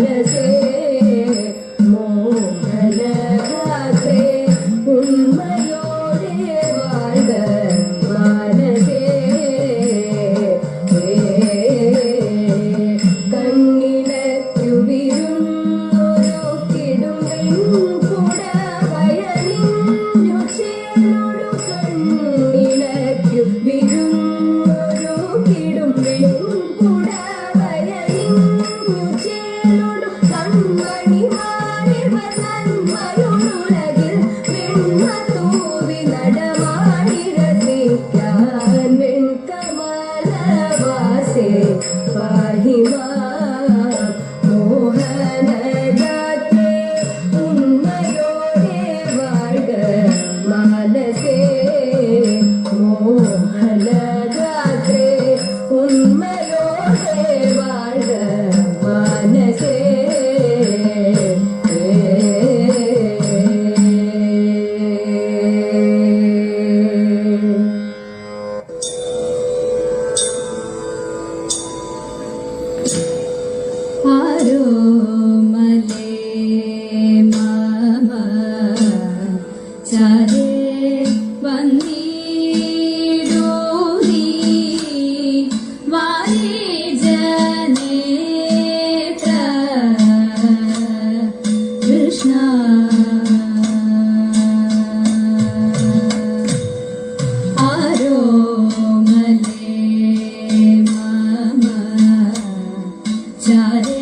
Yes. my lips. Darling.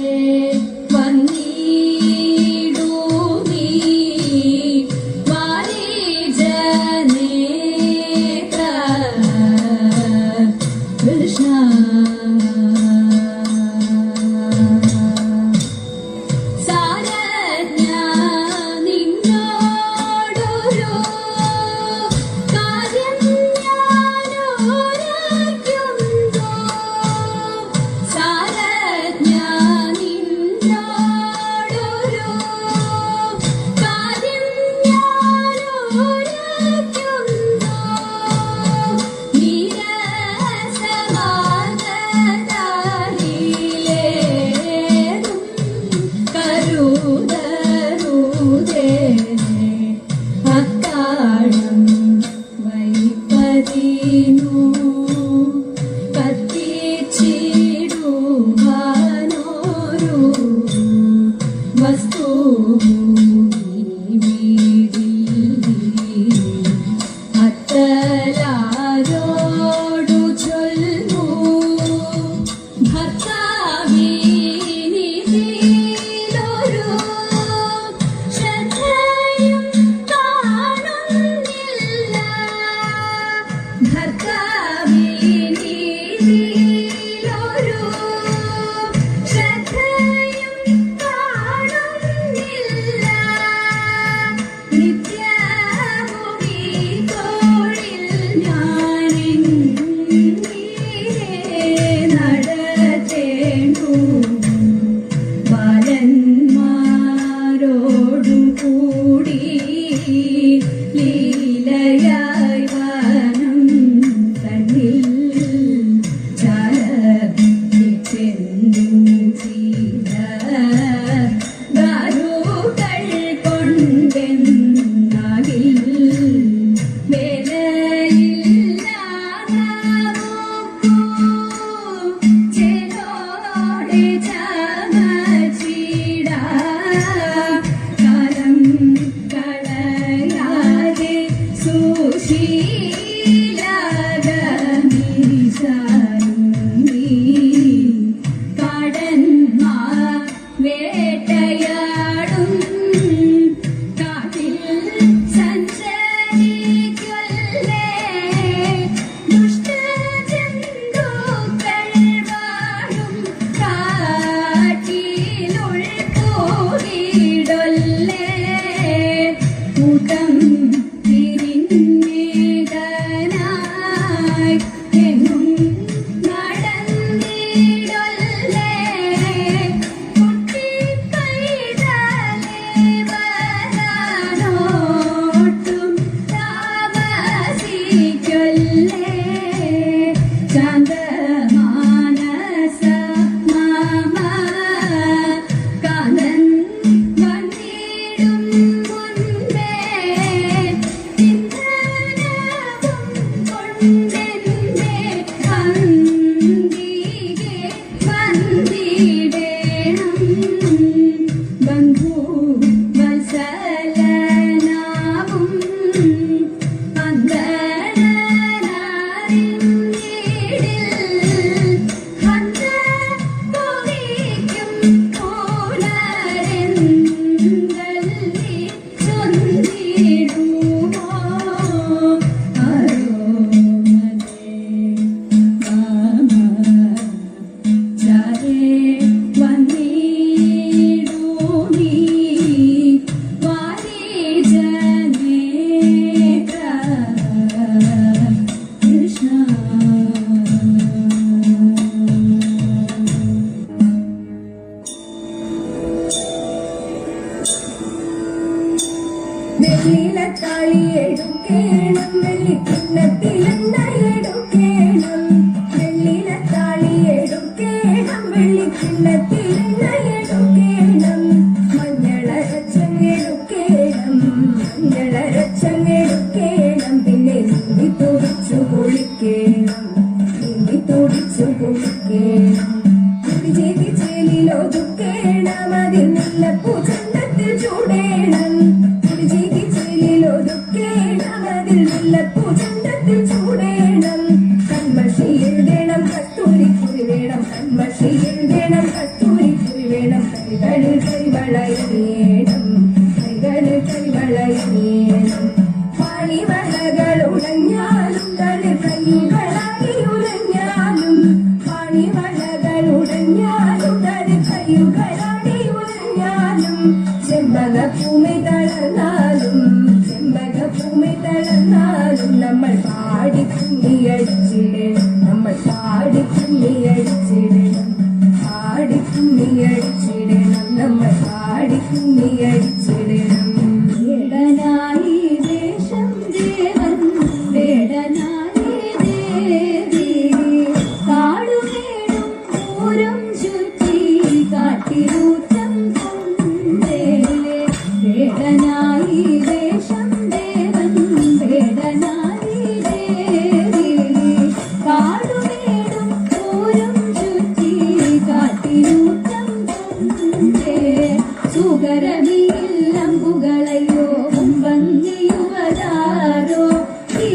Ooh. வீடு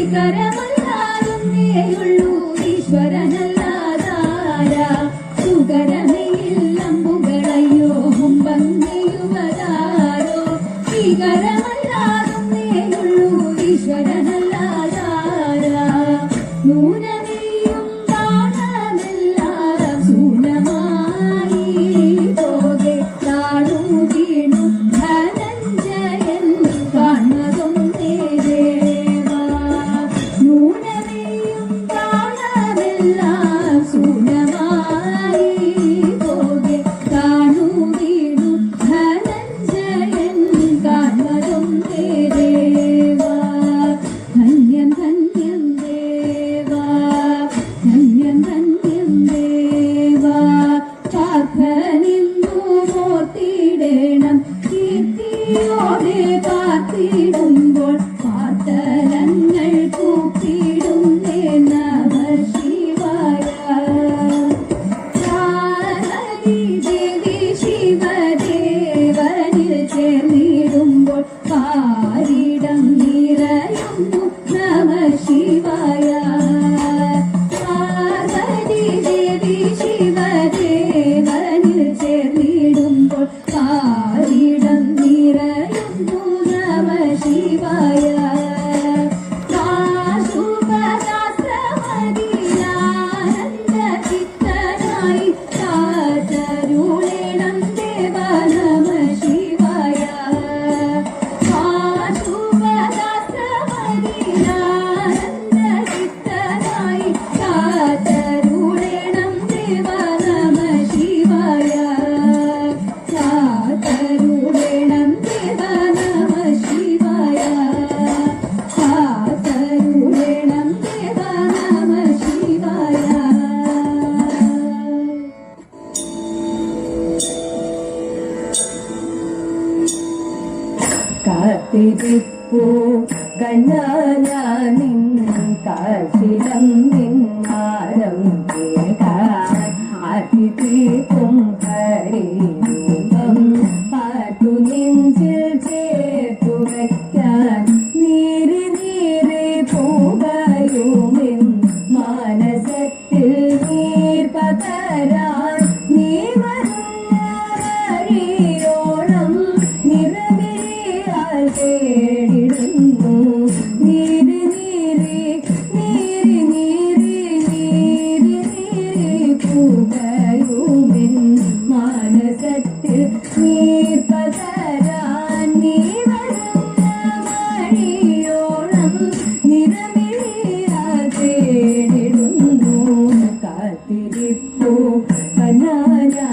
ശ്രീകരമല്ലാതൊന്നേയുള്ളൂ ഈശ്വരനല്ലാതാര? സുകരമയില്ലമ്പുകളയ്യോ ഹുംബന്നയുവതാരോ ശ്രീകരമല്ലാതൊന്നേയുള്ളൂ ഈശ്വരനല്ലാതാര? നൂനനെയും താളമെല്ലാം സൂനമായി തോകെ താഴു വീണു കാത്തിരിപ്പൂ? കണ്ണാന നിൻ കാശിലം നിന്നാരം അതിഥിക്കും ഹരിരൂപം പാട്ടു നെഞ്ചിൽ ചേർത്തു വയ്ക്കാൻ നീരി നീരെ പോകയുമെൻ മനസത്തിൽ നീർ പകരാൻ നീ കിട്ടൂ കനാനാ